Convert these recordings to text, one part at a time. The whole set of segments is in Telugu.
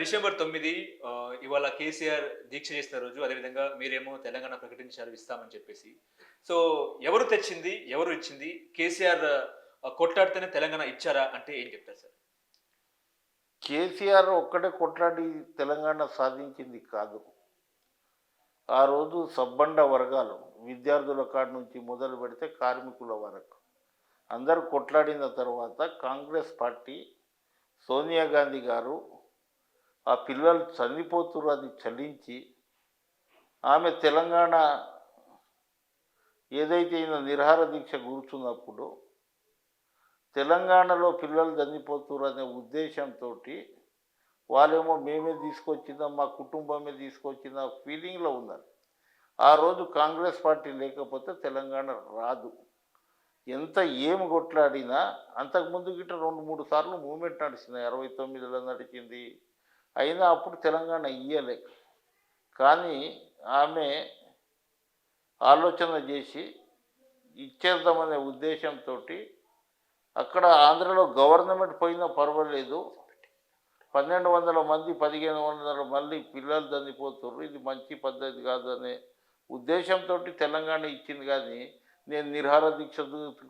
డిసెంబర్ తొమ్మిది ఇవాళ కేసీఆర్ దీక్ష చేసిన రోజు అదేవిధంగా మీరేమో తెలంగాణ ప్రకటించారు ఇస్తామని చెప్పేసి. సో ఎవరు తెచ్చింది ఎవరు ఇచ్చింది కేసీఆర్ కొట్లాడితేనే తెలంగాణ ఇచ్చారా అంటే ఏం చెప్తారు సార్? కేసీఆర్ ఒక్కడే కొట్లాడి తెలంగాణ సాధించింది కాదు. ఆ రోజు సబ్బండ వర్గాలు విద్యార్థుల కాడి నుంచి మొదలు పెడితే కార్మికుల వరకు. అందరూ కొట్లాడిన తర్వాత కాంగ్రెస్ పార్టీ సోనియా గాంధీ గారు ఆ పిల్లలు చనిపోతున్నారు అది చలించి. ఆమె తెలంగాణ ఏదైతే ఈయన నిరహార దీక్ష కూర్చున్నప్పుడు తెలంగాణలో పిల్లలు చనిపోతున్నారు అనే ఉద్దేశంతో వాళ్ళేమో మేమే తీసుకొచ్చిందాం మా కుటుంబమే తీసుకొచ్చిందా ఫీలింగ్లో ఉన్నారు. ఆ రోజు కాంగ్రెస్ పార్టీ లేకపోతే తెలంగాణ రాదు. ఎంత ఏమి కొట్లాడినా అంతకుముందు గిట్ట రెండు మూడు సార్లు మూమెంట్ నడిచింది. అరవై తొమ్మిదిలో నడిచింది. అయినా అప్పుడు తెలంగాణ ఇయ్యలే. కానీ ఆమె ఆలోచన చేసి ఇచ్చేద్దామనే ఉద్దేశంతో అక్కడ ఆంధ్రలో గవర్నమెంట్ పోయినా పర్వాలేదు. పన్నెండు వందల మంది పదిహేను వందల మంది పిల్లలు చనిపోతున్నారు ఇది మంచి పద్ధతి కాదనే ఉద్దేశంతో తెలంగాణ ఇచ్చింది కానీ నేను నిర్హార దీక్ష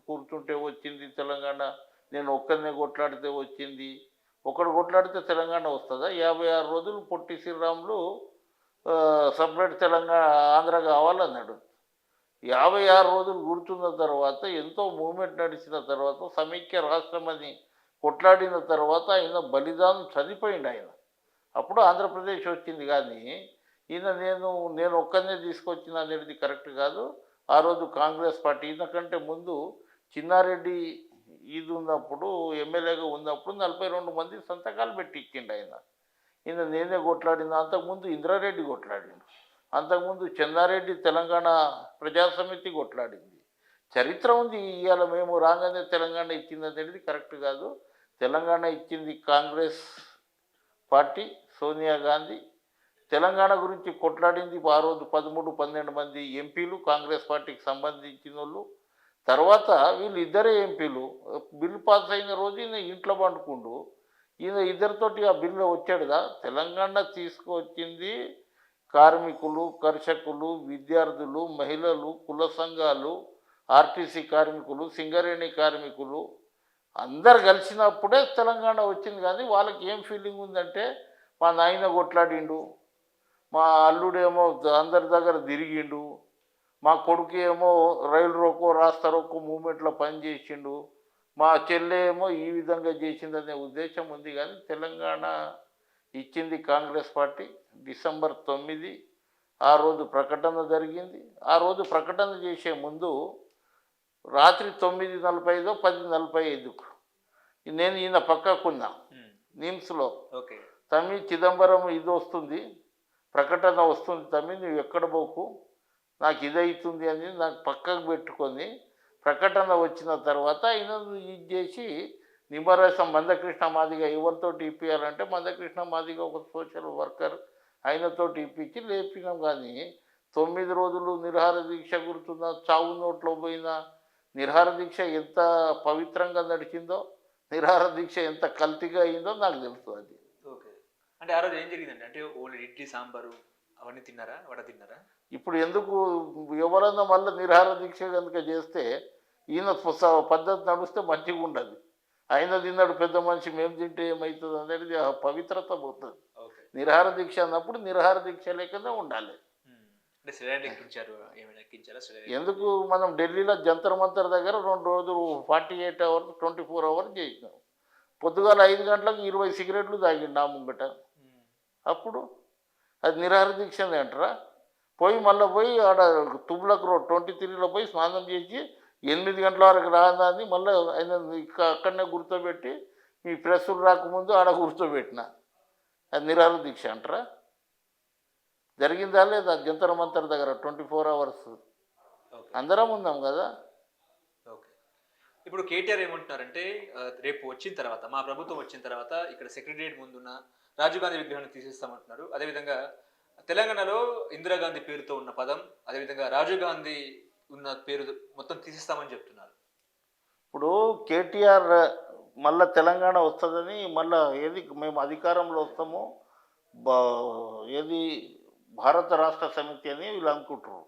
కూర్చుంటే వచ్చింది తెలంగాణ. నేను ఒక్కరినే కొట్లాడితే వచ్చింది. ఒకడు కొట్లాడితే తెలంగాణ వస్తుందా? యాభై ఆరు రోజులు పొట్టి శ్రీరాములు సపరేట్ తెలంగాణ ఆంధ్ర కావాలని అడుగుతుంది యాభై ఆరు రోజులు కూర్చున్న తర్వాత ఎంతో మూమెంట్ నడిచిన తర్వాత సమైక్య రాష్ట్రం అని కొట్లాడిన తర్వాత ఆయన బలిదానం చనిపోయింది ఆయన. అప్పుడు ఆంధ్రప్రదేశ్ వచ్చింది కానీ ఈయన నేను నేను ఒక్కనే తీసుకొచ్చిన అనేది కరెక్ట్ కాదు. ఆ రోజు కాంగ్రెస్ పార్టీ ఈయనకంటే ముందు చిన్నారెడ్డి ఇది ఉన్నప్పుడు ఎమ్మెల్యేగా ఉన్నప్పుడు నలభై రెండు మంది సంతకాలు పెట్టి ఇచ్చిండు ఆయన. ఈయన నేనే కొట్లాడిన అంతకుముందు ఇంద్రారెడ్డి కొట్లాడిండు. అంతకుముందు చందారెడ్డి తెలంగాణ ప్రజాసమితి కొట్లాడింది. చరిత్ర ఉంది. ఇవాళ మేము రాగానే తెలంగాణ ఇచ్చింది అనేది కరెక్ట్ కాదు. తెలంగాణ ఇచ్చింది కాంగ్రెస్ పార్టీ సోనియా గాంధీ. తెలంగాణ గురించి కొట్లాడింది ఆ రోజు పదమూడు పన్నెండు మంది ఎంపీలు కాంగ్రెస్ పార్టీకి సంబంధించిన వాళ్ళు తర్వాత వీళ్ళు ఇద్దరే ఎంపీలు. బిల్లు పాస్ అయిన రోజు ఈయన ఇంట్లో పండుకుండు. ఈయన ఇద్దరితోటి ఆ బిల్లు వచ్చాడుగా తెలంగాణ తీసుకువచ్చింది కార్మికులు కర్షకులు విద్యార్థులు మహిళలు కుల సంఘాలు ఆర్టీసీ కార్మికులు సింగరేణి కార్మికులు. అందరు కలిసినప్పుడే తెలంగాణ వచ్చింది కానీ వాళ్ళకి ఏం ఫీలింగ్ ఉందంటే మా నాయన కొట్లాడిండు. మా అల్లుడేమో అందరి దగ్గర తిరిగిండు. మా కొడుకు ఏమో రైలు రోకో రాస్తా రోకో మూమెంట్లో పనిచేసిండు మా చెల్లె ఏమో ఈ విధంగా చేసిందనే ఉద్దేశం ఉంది కానీ తెలంగాణ ఇచ్చింది కాంగ్రెస్ పార్టీ డిసెంబర్ తొమ్మిది ఆ రోజు ప్రకటన జరిగింది. ఆ రోజు ప్రకటన చేసే ముందు రాత్రి తొమ్మిది నలభై ఐదో పది నలభై ఐదుకు నేను ఈయన పక్కకున్నా నిమ్స్లో. ఓకే. తమ్మి చిదంబరం ఇది వస్తుంది ప్రకటన వస్తుంది తమ్మి నువ్వు ఎక్కడ పోకు? నాకు ఇది అవుతుంది అని నాకు పక్కకు పెట్టుకొని ప్రకటన వచ్చిన తర్వాత ఆయన ఇది చేసి నిమ్మరసం మందకృష్ణ మాదిగ ఎవరితోటి ఇప్పించాలంటే మందకృష్ణ మాదిగ ఒక సోషల్ వర్కర్ ఆయనతోటి ఇప్పించి లేపినాం కానీ తొమ్మిది రోజులు నిరహార దీక్ష గుర్తున్న చావు నోట్లో పోయిన నిరహార దీక్ష ఎంత పవిత్రంగా నడిచిందో నిరహార దీక్ష ఎంత కల్తీగా అయిందో నాకు తెలుసు అది. ఓకే. అంటే ఆ రోజు ఏం జరిగిందండి? అంటే ఓన్లీ ఇడ్లీ సాంబారు అవన్నీ తిన్నారా? వడ తిన్నారా? ఇప్పుడు ఎందుకు ఎవరన్నా మళ్ళీ నిరహార దీక్ష కనుక చేస్తే ఈయన పద్ధతి నడిస్తే మంచిగా ఉండదు. ఆయన తిన్నాడు పెద్ద మనిషి మేము తింటే ఏమవుతుంది అనేది ఆ పవిత్రత పోతుంది. నిరహార దీక్ష అన్నప్పుడు నిరహార దీక్ష లేకనే ఉండాలి. ఎందుకు మనం ఢిల్లీలో జంతర్ మంతర్ దగ్గర రెండు రోజులు forty eight hours twenty four hours చేసినాం. పొద్దుగాల ఐదు గంటలకు ఇరవై సిగరెట్లు తాగిండు నా ముంగట. అప్పుడు అది నిరహార దీక్షనే అంటారా? పోయి మళ్ళీ పోయి ఆడ తుబ్లక్ రోడ్ ట్వంటీ త్రీలో పోయి స్నానం చేసి ఎనిమిది గంటల వరకు రాదని మళ్ళీ ఆయన ఇక్క అక్కడనే గుర్తోబెట్టి మీ ప్రెస్సులు రాకముందు ఆడ కూర్చోబెట్టిన అది నిరహార దీక్ష అంటారా? జరిగిందా లేదా? జంతర్ మంతర్ దగ్గర ట్వంటీ ఫోర్ అవర్స్. ఓకే. అందరం ఉన్నాం కదా? ఓకే. ఇప్పుడు కేటీఆర్ ఏమంటున్నారంటే రేపు వచ్చిన తర్వాత మా ప్రభుత్వం వచ్చిన తర్వాత ఇక్కడ సెక్రటరియట్ ముందున్న రాజీవ్ గాంధీ విగ్రహాన్ని తీసేస్తామంటున్నారు. అదేవిధంగా తెలంగాణలో ఇందిరాగాంధీ పేరుతో ఉన్న పదం అదేవిధంగా రాజీవ్ గాంధీ ఉన్న పేరు మొత్తం తీసేస్తామని చెప్తున్నారు. ఇప్పుడు కేటీఆర్ మళ్ళా తెలంగాణ వస్తుందని మళ్ళా ఏది మేము అధికారంలో వస్తాము బా- ఏది భారత రాష్ట్ర సమితి అని వీళ్ళు అనుకుంటారు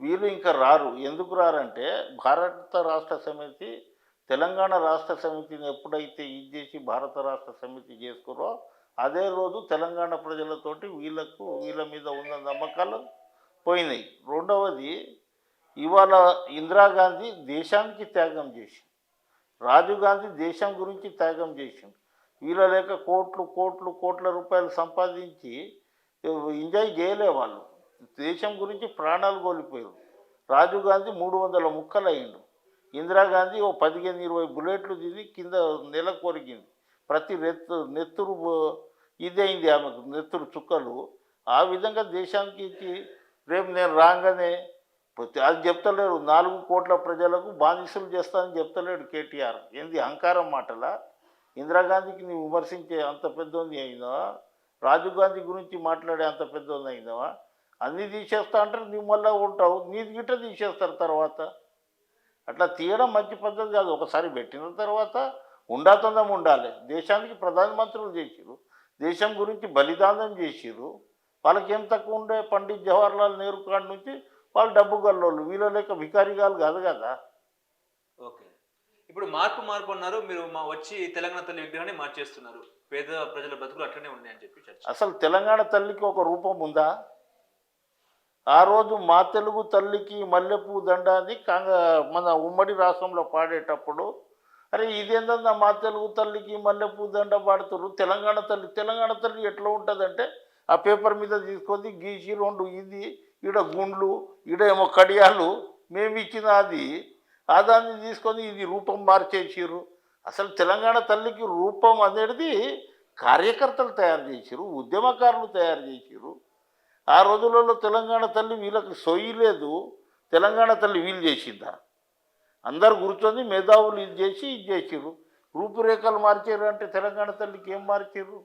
వీళ్ళు ఇంకా రారు. ఎందుకు రారంటే భారత రాష్ట్ర సమితి తెలంగాణ రాష్ట్ర సమితిని ఎప్పుడైతే ఇది చేసి భారత రాష్ట్ర సమితి చేసుకురో అదే రోజు తెలంగాణ ప్రజలతోటి వీళ్ళకు వీళ్ళ మీద ఉన్న నమ్మకాలు పోయినాయి. రెండవది ఇవాళ ఇందిరాగాంధీ దేశానికి త్యాగం చేసింది రాజీవ్ గాంధీ దేశం గురించి త్యాగం చేసిండు. వీళ్ళ లేక కోట్లు కోట్లు కోట్ల రూపాయలు సంపాదించి ఎంజాయ్ చేయలే వాళ్ళు. దేశం గురించి ప్రాణాలు కోల్పోయారు. రాజీవ్ గాంధీ మూడు వందల ముక్కలు అయ్యిండు ఇందిరాగాంధీ ఓ పదిహేను ఇరవై బుల్లెట్లు తిని కింద నెల కొరిగింది ప్రతి నెత్తు నెత్తురు ఇదైంది ఆమెకు నెత్తురు చుక్కలు. ఆ విధంగా దేశానికి ఇచ్చి రేపు నేను రాగానే ప్రతి- అది చెప్తలేడు నాలుగు కోట్ల ప్రజలకు బానిసలు చేస్తానని చెప్తలేడు కేటీఆర్. ఏంది అహంకారం మాటలా? ఇందిరాగాంధీకి నీవు విమర్శించే అంత పెద్దోంది అయినావా రాజీవ్ గాంధీ గురించి మాట్లాడే అంత పెద్దోంది అయినావా అన్నీ తీసేస్తా అంటారు నువ్వు మళ్ళీ ఉంటావు నీది గిట్ట తీసేస్తారు తర్వాత. అట్లా తీయడం మంచి పద్ధతి కాదు. ఒకసారి పెట్టిన తర్వాత ఉండాతందం ఉండాలి. దేశానికి ప్రధానమంత్రులు చేసిరు దేశం గురించి బలిదానం చేసిరు వాళ్ళకి ఏం తక్కువ ఉండే? పండిత్ జవహర్లాల్ నెహ్రూ కాడ నుంచి వాళ్ళు డబ్బు గల్లోళ్ళు. వీళ్ళ లేక వికారిగాలు కాదు కదా. ఓకే. ఇప్పుడు మార్పు మార్పు అన్నారు. మీరు మా వచ్చి తెలంగాణ తల్లి విగ్రహాన్ని మార్చేస్తున్నారు. పేద ప్రజల బ్రతుకులు అట్లనే ఉన్నాయని చెప్పి అసలు తెలంగాణ తల్లికి ఒక రూపం ఉందా? ఆ రోజు మా తెలుగు తల్లికి మల్లెపూ దండ అని కాంగ మన ఉమ్మడి రాష్ట్రంలో పాడేటప్పుడు అరే ఇదేందన్నా మా తెలుగు తల్లికి మల్లెపూ దండ పాడుతురు తెలంగాణ తల్లి తెలంగాణ తల్లి ఎట్లా ఉంటుందంటే ఆ పేపర్ మీద తీసుకొని గీసి రెండు ఇది ఈడ గుండ్లు ఈడ ఏమో కడియాలు మేము ఇచ్చిన అది. ఆదాన్ని దాన్ని తీసుకొని ఇది రూపం మార్చేసిర్రు. అసలు తెలంగాణ తల్లికి రూపం అనేది కార్యకర్తలు తయారు చేసిరు ఉద్యమకారులు తయారు చేసిరు ఆ రోజులలో తెలంగాణ తల్లి వీళ్ళకి సొయ్యి లేదు. తెలంగాణ తల్లి వీళ్ళు చేసిందా? అందరు కూర్చొని మేధావులు ఇది చేసి ఇది చేసిర్రు. రూపురేఖలు మార్చారు అంటే తెలంగాణ తల్లికి ఏం మార్చారు?